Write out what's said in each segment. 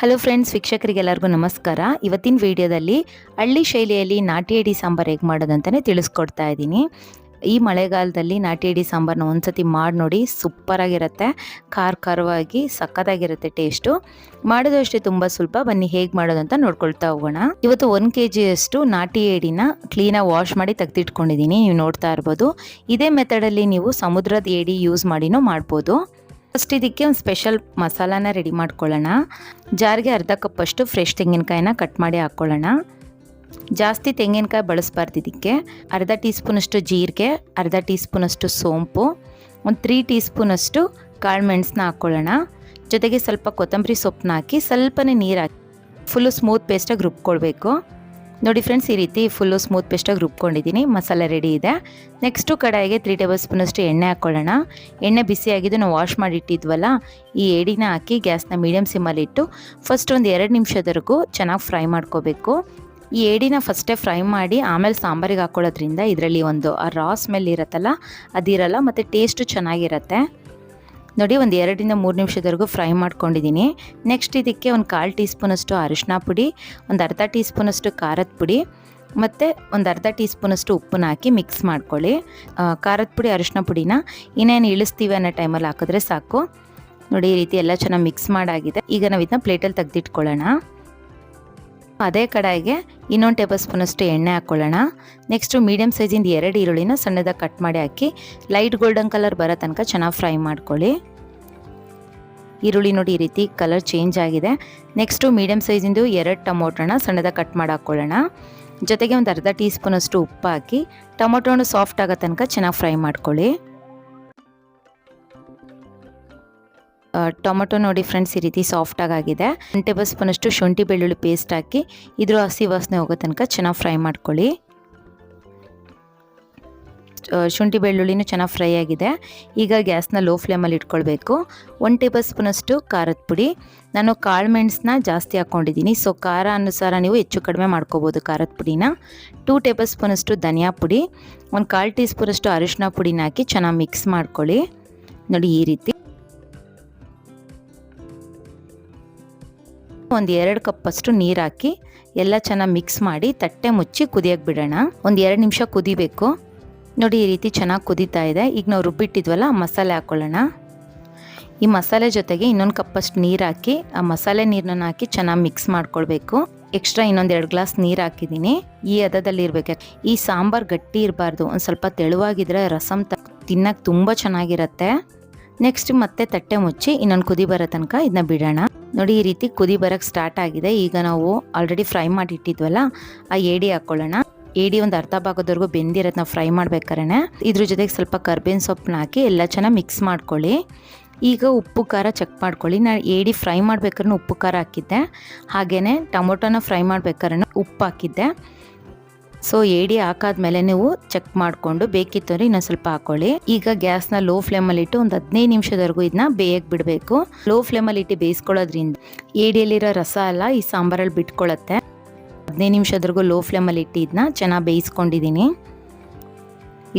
Hello friends ವೀಕ್ಷಕರಿಗೆಲ್ಲರಿಗೂ ನಮಸ್ಕಾರ. ಇವತ್ತಿನ ವಿಡಿಯೋದಲ್ಲಿ ಹಳ್ಳಿ ಶೈಲಿಯಲ್ಲಿ ನಾಟಿ ಅಡಿ ಸಾಂಬಾರು ಹೇಗೆ ಮಾಡೋದಂತಲೇ ತಿಳಿಸ್ಕೊಡ್ತಾ ಇದ್ದೀನಿ. ಈ ಮಳೆಗಾಲದಲ್ಲಿ ನಾಟಿ ಅಡಿ ಸಾಂಬಾರನ್ನ ಒಂದ್ಸತಿ ಮಾಡಿ ನೋಡಿ ಸೂಪರಾಗಿರುತ್ತೆ. ಖಾರ ಖಾರವಾಗಿ ಸಖತ್ತಾಗಿರುತ್ತೆ ಟೇಸ್ಟು ಮಾಡೋದು ಅಷ್ಟೇ ತುಂಬ ಸ್ವಲ್ಪ, ಬನ್ನಿ ಹೇಗೆ ಮಾಡೋದು ಅಂತ ನೋಡ್ಕೊಳ್ತಾ ಹೋಗೋಣ. ಇವತ್ತು ಒಂದು ಕೆ ಜಿಯಷ್ಟು ನಾಟಿ ಏಡಿನ ಕ್ಲೀನಾಗಿ ವಾಶ್ ಮಾಡಿ ತೆಗೆದಿಟ್ಕೊಂಡಿದ್ದೀನಿ. ನೀವು ನೋಡ್ತಾ ಇರ್ಬೋದು. ಇದೇ ಮೆಥಡಲ್ಲಿ ನೀವು ಸಮುದ್ರದ ಏಡಿ ಯೂಸ್ ಮಾಡಿನೂ ಮಾಡ್ಬೋದು. ಫಸ್ಟ್ ಇದಕ್ಕೆ ಒಂದು ಸ್ಪೆಷಲ್ ಮಸಾಲಾನ ರೆಡಿ ಮಾಡ್ಕೊಳ್ಳೋಣ. ಜಾರಿಗೆ ಅರ್ಧ ಕಪ್ಪಷ್ಟು ಫ್ರೆಶ್ ತೆಂಗಿನಕಾಯಿನ ಕಟ್ ಮಾಡಿ ಹಾಕ್ಕೊಳ್ಳೋಣ. ಜಾಸ್ತಿ ತೆಂಗಿನಕಾಯಿ ಬಳಸ್ಬಾರ್ದು ಇದಕ್ಕೆ. ಅರ್ಧ ಟೀ ಸ್ಪೂನಷ್ಟು ಜೀರಿಗೆ, ಅರ್ಧ ಟೀ ಸ್ಪೂನಷ್ಟು ಸೋಂಪು, ಒಂದು ತ್ರೀ ಟೀ ಸ್ಪೂನಷ್ಟು ಕಾಳು ಮೆಣಸನ್ನ ಹಾಕ್ಕೊಳ್ಳೋಣ. ಜೊತೆಗೆ ಸ್ವಲ್ಪ ಕೊತ್ತಂಬರಿ ಸೊಪ್ಪನ್ನ ಹಾಕಿ ಸ್ವಲ್ಪನೇ ನೀರು ಹಾಕಿ ಫುಲ್ಲು ಸ್ಮೂತ್ ಪೇಸ್ಟಾಗಿ ರುಬ್ಕೊಳ್ಬೇಕು. ನೋಡಿ ಫ್ರೆಂಡ್ಸ್ ಈ ರೀತಿ ಫುಲ್ಲು ಸ್ಮೂತ್ ಪೇಸ್ಟಾಗಿ ರುಬ್ಕೊಂಡಿದ್ದೀನಿ. ಮಸಾಲೆ ರೆಡಿ ಇದೆ. ನೆಕ್ಸ್ಟು ಕಡಾಯಿಗೆ ತ್ರೀ ಟೇಬಲ್ ಸ್ಪೂನಷ್ಟು ಎಣ್ಣೆ ಹಾಕ್ಕೊಳ್ಳೋಣ ಎಣ್ಣೆ ಬಿಸಿಯಾಗಿದ್ದು ನಾವು ವಾಶ್ ಮಾಡಿಟ್ಟಿದ್ವಲ್ಲ ಈ ಏಡಿನ ಹಾಕಿ ಗ್ಯಾಸ್ನ ಮೀಡಿಯಮ್ ಸಿಮ್ಮಲ್ಲಿಟ್ಟು ಫಸ್ಟ್ ಒಂದು ಎರಡು ನಿಮಿಷದವರೆಗೂ ಚೆನ್ನಾಗಿ ಫ್ರೈ ಮಾಡ್ಕೋಬೇಕು. ಈ ಏಡಿನ ಫಸ್ಟೇ ಫ್ರೈ ಮಾಡಿ ಆಮೇಲೆ ಸಾಂಬಾರಿಗೆ ಹಾಕ್ಕೊಳ್ಳೋದ್ರಿಂದ ಇದರಲ್ಲಿ ಒಂದು ಆ ರಾ ಸ್ಮೆಲ್ ಇರುತ್ತಲ್ಲ, ಅದಿರಲ್ಲ, ಮತ್ತು ಟೇಸ್ಟು ಚೆನ್ನಾಗಿರುತ್ತೆ. ನೋಡಿ, ಒಂದು ಎರಡರಿಂದ ಮೂರು ನಿಮಿಷದವರೆಗೂ ಫ್ರೈ ಮಾಡ್ಕೊಂಡಿದ್ದೀನಿ. ನೆಕ್ಸ್ಟ್ ಇದಕ್ಕೆ ಒಂದು ಕಾಲು ಟೀ ಸ್ಪೂನಷ್ಟು ಅರಿಶಿನ ಪುಡಿ, ಒಂದು ಅರ್ಧ ಟೀ ಸ್ಪೂನಷ್ಟು ಖಾರದ ಪುಡಿ, ಮತ್ತು ಒಂದು ಅರ್ಧ ಟೀ ಸ್ಪೂನಷ್ಟು ಉಪ್ಪನ್ನ ಹಾಕಿ ಮಿಕ್ಸ್ ಮಾಡ್ಕೊಳ್ಳಿ. ಖಾರದ ಪುಡಿ ಅರಿಶಿನ ಪುಡಿನ ಇನ್ನೇನು ಇಳಿಸ್ತೀವಿ ಅನ್ನೋ ಟೈಮಲ್ಲಿ ಹಾಕಿದ್ರೆ ಸಾಕು. ನೋಡಿ, ಈ ರೀತಿ ಎಲ್ಲ ಚೆನ್ನಾಗಿ ಮಿಕ್ಸ್ ಮಾಡಾಗಿದೆ. ಈಗ ನಾವು ಇದನ್ನ ಪ್ಲೇಟಲ್ಲಿ ತೆಗೆದಿಟ್ಕೊಳ್ಳೋಣ. ಅದೇ ಕಡಾಯಿಗೆ ಇನ್ನೊಂದು ಟೇಬಲ್ ಸ್ಪೂನಷ್ಟು ಎಣ್ಣೆ ಹಾಕ್ಕೊಳ್ಳೋಣ. ನೆಕ್ಸ್ಟು ಮೀಡಿಯಮ್ ಸೈಜಿಂದ ಎರಡು ಈರುಳ್ಳಿನ ಸಣ್ಣದಾಗಿ ಕಟ್ ಮಾಡಿ ಹಾಕಿ ಲೈಟ್ ಗೋಲ್ಡನ್ ಕಲರ್ ಬರೋ ತನಕ ಚೆನ್ನಾಗಿ ಫ್ರೈ ಮಾಡ್ಕೊಳ್ಳಿ. ಈರುಳ್ಳಿ ನೋಡಿ ಈ ರೀತಿ ಕಲರ್ ಚೇಂಜ್ ಆಗಿದೆ. ನೆಕ್ಸ್ಟು ಮೀಡಿಯಮ್ ಸೈಜಿಂದು ಎರಡು ಟೊಮೊಟೊನ ಸಣ್ಣದಾಗಿ ಕಟ್ ಮಾಡಿ ಹಾಕ್ಕೊಳ್ಳೋಣ. ಜೊತೆಗೆ ಒಂದು ಅರ್ಧ ಟೀ ಸ್ಪೂನಷ್ಟು ಉಪ್ಪು ಹಾಕಿ, ಟೊಮೊಟೊನು ಸಾಫ್ಟ್ ಆಗೋ ತನಕ ಚೆನ್ನಾಗಿ ಫ್ರೈ ಮಾಡ್ಕೊಳ್ಳಿ. ಟೊಮೊಟೊ ನೋಡಿ ಫ್ರೆಂಡ್ಸ್ ಈ ರೀತಿ ಸಾಫ್ಟಾಗಿ ಆಗಿದೆ ಟೇಬಲ್ ಸ್ಪೂನಷ್ಟು ಶುಂಠಿ ಬೆಳ್ಳುಳ್ಳಿ ಪೇಸ್ಟ್ ಹಾಕಿ, ಇದ್ರ ಹಸಿ ವಾಸನೆ ಹೋಗೋ ತನಕ ಚೆನ್ನಾಗಿ ಫ್ರೈ ಮಾಡ್ಕೊಳ್ಳಿ. ಶುಂಠಿ ಬೆಳ್ಳುಳ್ಳಿನೂ ಚೆನ್ನಾಗಿ ಫ್ರೈ ಆಗಿದೆ. ಈಗ ಗ್ಯಾಸ್ನ ಲೋ ಫ್ಲೇಮಲ್ಲಿ ಇಟ್ಕೊಳ್ಬೇಕು. ಒನ್ ಟೇಬಲ್ ಸ್ಪೂನಷ್ಟು ಖಾರದ ಪುಡಿ. ನಾನು ಕಾಳು ಮೆಣಸನ್ನ ಜಾಸ್ತಿ ಹಾಕ್ಕೊಂಡಿದ್ದೀನಿ ಸೊ ಖಾರ ಅನುಸಾರ ನೀವು ಹೆಚ್ಚು ಕಡಿಮೆ ಮಾಡ್ಕೋಬೋದು ಖಾರದ ಪುಡಿನ. ಟೂ ಟೇಬಲ್ ಸ್ಪೂನಷ್ಟು ಧನಿಯಾ ಪುಡಿ. ಒಂದು ಕಾಲು ಟೀ ಸ್ಪೂನಷ್ಟು ಅರಿಶಿನ ಪುಡಿನ ಹಾಕಿ ಚೆನ್ನಾಗಿ ಮಿಕ್ಸ್ ಮಾಡ್ಕೊಳ್ಳಿ. ನೋಡಿ ಈ ರೀತಿ. ಒಂದು ಎರಡು ಕಪ್ಪಷ್ಟು ನೀರು ಹಾಕಿ ಎಲ್ಲ ಚೆನ್ನಾಗಿ ಮಿಕ್ಸ್ ಮಾಡಿ ತಟ್ಟೆ ಮುಚ್ಚಿ ಕುದಿಯೋಕೆ ಬಿಡೋಣ. ಒಂದು ಎರಡು ನಿಮಿಷ ಕುದಿಬೇಕು. ನೋಡಿ ಈ ರೀತಿ ಚೆನ್ನಾಗಿ ಕುದೀತಾ ಇದೆ. ಈಗ ನಾವು ರುಬ್ಬಿಟ್ಟಿದ್ವಲ್ಲ ಮಸಾಲೆ ಹಾಕ್ಕೊಳ್ಳೋಣ ಈ ಮಸಾಲೆ ಜೊತೆಗೆ ಇನ್ನೊಂದು ಕಪ್ಪಷ್ಟು ನೀರು ಹಾಕಿ, ಆ ಮಸಾಲೆ ನೀರನ್ನ ಹಾಕಿ ಚೆನ್ನಾಗಿ ಮಿಕ್ಸ್ ಮಾಡ್ಕೊಳ್ಬೇಕು. ಎಕ್ಸ್ಟ್ರಾ ಇನ್ನೊಂದು ಎರಡು ಗ್ಲಾಸ್ ನೀರು ಹಾಕಿದ್ದೀನಿ ಈ ಹದದಲ್ಲಿ ಇರಬೇಕು. ಈ ಸಾಂಬಾರು ಗಟ್ಟಿ ಇರಬಾರ್ದು. ಒಂದು ಸ್ವಲ್ಪ ತೆಳುವಾಗಿದ್ರೆ ರಸಮ್ ತ ತಿನ್ನಕ್ಕೆ ತುಂಬ ಚೆನ್ನಾಗಿರುತ್ತೆ. ನೆಕ್ಸ್ಟ್ ಮತ್ತೆ ತಟ್ಟೆ ಮುಚ್ಚಿ ಇನ್ನೊಂದು ಕುದಿ ಬರೋ ತನಕ ಇದನ್ನ ಬಿಡೋಣ. ನೋಡಿ, ಈ ರೀತಿ ಕುದಿ ಬರಕ್ಕೆ ಸ್ಟಾರ್ಟ್ ಆಗಿದೆ. ಈಗ ನಾವು ಆಲ್ರೆಡಿ ಫ್ರೈ ಮಾಡಿ ಇಟ್ಟಿದ್ವಲ್ಲ ಆ ಏಡಿ ಹಾಕ್ಕೊಳ್ಳೋಣ ಏಡಿ ಒಂದು ಅರ್ಧ ಭಾಗದವರೆಗೂ ಬೆಂದಿರೋದನ್ನ ನಾವು ಫ್ರೈ ಮಾಡ್ಬೇಕಾರೆ ಇದ್ರ ಜೊತೆಗೆ ಸ್ವಲ್ಪ ಕರ್ಬೇವಿನ ಸೊಪ್ಪನ್ನ ಹಾಕಿ ಎಲ್ಲ ಚೆನ್ನಾಗಿ ಮಿಕ್ಸ್ ಮಾಡ್ಕೊಳ್ಳಿ. ಈಗ ಉಪ್ಪು, ಖಾರ ಚೆಕ್ ಮಾಡ್ಕೊಳ್ಳಿ. ನಾನು ಏಡಿ ಫ್ರೈ ಮಾಡ್ಬೇಕಾದ್ರೆ ಉಪ್ಪು, ಖಾರ ಹಾಕಿದ್ದೆ. ಹಾಗೆಯೇ ಟೊಮೊಟೊನ ಫ್ರೈ ಮಾಡ್ಬೇಕಾದ್ರೆ ಉಪ್ಪು ಹಾಕಿದ್ದೆ. ಸೊ ಏಡಿ ಹಾಕಾದ್ಮೇಲೆ ನೀವು ಚೆಕ್ ಮಾಡಿಕೊಂಡು ಬೇಕಿತ್ತು ಅಂದರೆ ಇನ್ನೊಂದು ಸ್ವಲ್ಪ ಹಾಕೊಳ್ಳಿ. ಈಗ ಗ್ಯಾಸ್ನ ಲೋ ಫ್ಲೇಮಲ್ಲಿ ಇಟ್ಟು ಒಂದು ಹದಿನೈದು ನಿಮಿಷದವರೆಗೂ ಇದನ್ನ ಬೇಯಕ್ಕೆ ಬಿಡಬೇಕು. ಲೋ ಫ್ಲೇಮಲ್ಲಿ ಇಟ್ಟು ಬೇಯಿಸ್ಕೊಳ್ಳೋದ್ರಿಂದ ಏಡಿಯಲ್ಲಿರೋ ರಸ ಎಲ್ಲ ಈ ಸಾಂಬಾರಲ್ಲಿ ಬಿಟ್ಕೊಳ್ಳುತ್ತೆ ಹದಿನೈದು ನಿಮಿಷದವರೆಗೂ ಲೋ ಫ್ಲೇಮಲ್ಲಿ ಇಟ್ಟು ಇದನ್ನ ಚೆನ್ನಾಗಿ ಬೇಯಿಸ್ಕೊಂಡಿದ್ದೀನಿ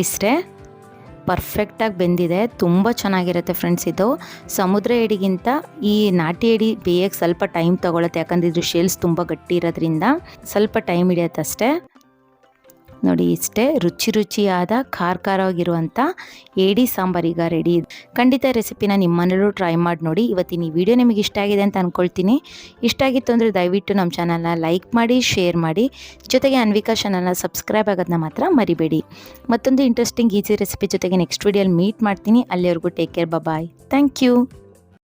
ಇಷ್ಟೇ. ಪರ್ಫೆಕ್ಟಾಗಿ ಬೆಂದಿದೆ. ತುಂಬ ಚೆನ್ನಾಗಿರುತ್ತೆ ಫ್ರೆಂಡ್ಸ್ ಇದು. ಸಮುದ್ರ ಏಡಿಗಿಂತ ಈ ನಾಟಿ ಏಡಿ ಬೇಯಕ್ಕೆ ಸ್ವಲ್ಪ ಟೈಮ್ ತೊಗೊಳುತ್ತೆ. ಯಾಕಂದ್ರೆ ಇದು ಶೇಲ್ಸ್ ತುಂಬ ಗಟ್ಟಿ ಇರೋದ್ರಿಂದ ಸ್ವಲ್ಪ ಟೈಮ್ ಹಿಡಿಯುತ್ತೆ ಅಷ್ಟೇ. ನೋಡಿ ಇಷ್ಟೇ ರುಚಿ ರುಚಿಯಾದ ಖಾರ ಖಾರವಾಗಿರುವಂಥ ಏಡಿ ಈಗ ರೆಡಿ ಖಂಡಿತ ರೆಸಿಪಿನ ನಿಮ್ಮ ಮನೇಲೂ ಟ್ರೈ ಮಾಡಿ ನೋಡಿ. ಇವತ್ತಿನ ಈ ವಿಡಿಯೋ ನಿಮಗೆ ಇಷ್ಟ ಆಗಿದೆ ಅಂತ ಅಂದ್ಕೊಳ್ತೀನಿ ಇಷ್ಟ ಆಗಿತ್ತು ಅಂದರೆ ದಯವಿಟ್ಟು ನಮ್ಮ ಚಾನಲ್ನ ಲೈಕ್ ಮಾಡಿ ಶೇರ್ ಮಾಡಿ. ಜೊತೆಗೆ ಅನ್ವಿಕಾ ಚಾನಲ್ನ ಸಬ್ಸ್ಕ್ರೈಬ್ ಆಗೋದನ್ನ ಮಾತ್ರ ಮರಿಬೇಡಿ. ಮತ್ತೊಂದು ಇಂಟ್ರೆಸ್ಟಿಂಗ್ ಈಸಿ ರೆಸಿಪಿ ಜೊತೆಗೆ ನೆಕ್ಸ್ಟ್ ವಿಡಿಯೋಲಿ ಮೀಟ್ ಮಾಡ್ತೀನಿ. ಅಲ್ಲಿವರೆಗೂ take care bye thank you